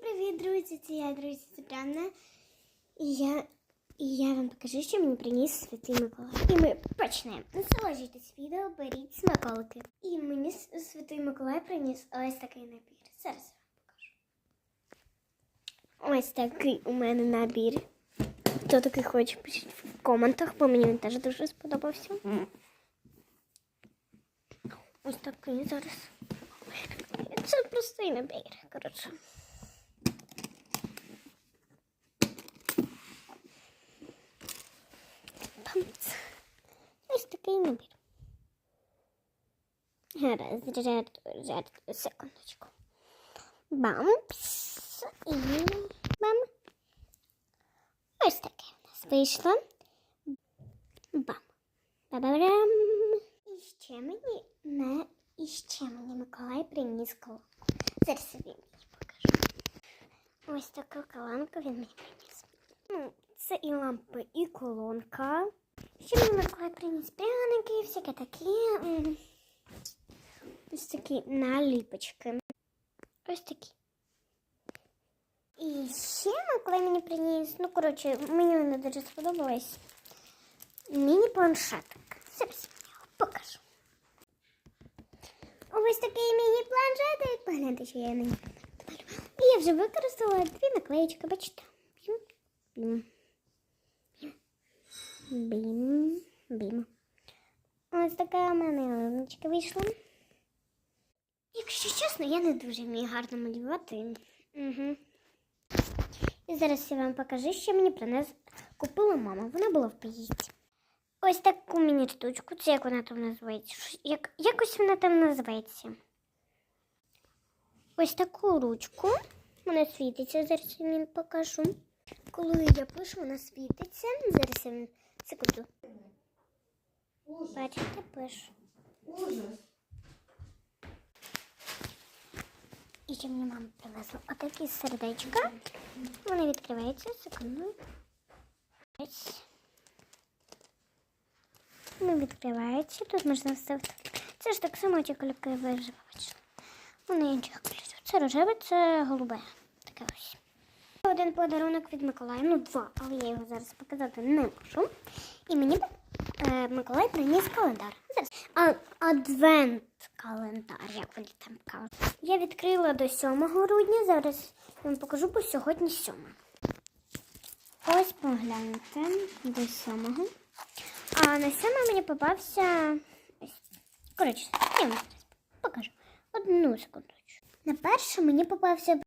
привіт, друзі! Це я, друзі, Цепряна. І я, і я вам покажу, що мені приніс Святий Миколай. І ми почнемо. Насолоджуйтесь відео, беріть смаколики. І мені Святий Миколай приніс ось такий набір. Зараз я вам покажу. Ось такий у мене набір. Хто такий хоче, пишіть в коментах, бо мені він теж дуже сподобався. Ось такий зараз. Це простий набір, коротше. Бамц. Ось такий набір. Жар, секундочку. Бампс і бам. Ось таке у нас вийшло. Бам. Ба-ба-рам. І ще мені не і ще мені Миколай приніс колонку. Зараз вам її покажу. Ось таку колонку він мені приніс. Ну, це і лампи, і колонка. Ще мені Миколай приніс пряники, всяке такі. м, Ось такі наліпочки. Ось такі. І ще Миколай мені приніс, ну, коротше, мені вона дуже сподобалась. Міні-планшетик. Зараз я його покажу. Ось такий міні-планшетик. Погляньте, що я на ній намалювала. І я вже використала дві наклеїчки, бачите. Бім. Бім. Бім. Бім. Ось така у мене ялиночка вийшла. Якщо чесно, я не дуже вмію гарно малювати. Угу. І зараз я вам покажу, що мені принес купила мама. Вона була в поїздці. Ось таку міні-штучку. Це як вона там називається? Як, якось вона там називається. Ось таку ручку. Вона світиться. Зараз я вам покажу. Коли я пишу, вона світиться. Зараз я вам секунду. Бачите, пишу. Ужас. Ще мені мама привезла отакі сердечка. Вони відкриваються секунду. Ось. Вони відкриваються. Тут можна вставити. Це ж так само ті кольори ви вже побачили. Вони інших кольорів. Це рожеве, це голубе. Таке ось. Один подарунок від Миколая, ну два, але я його зараз показати не можу. І мені е, Миколай приніс календар. Зараз. Адвент календар, як вони там кажуть. Я відкрила до 7 грудня. Зараз вам покажу, бо сьогодні 7. Ось погляньте до 7. А на 7 мені попався. Коротше, я вам зараз покажу. Одну секундочку. На першу мені попався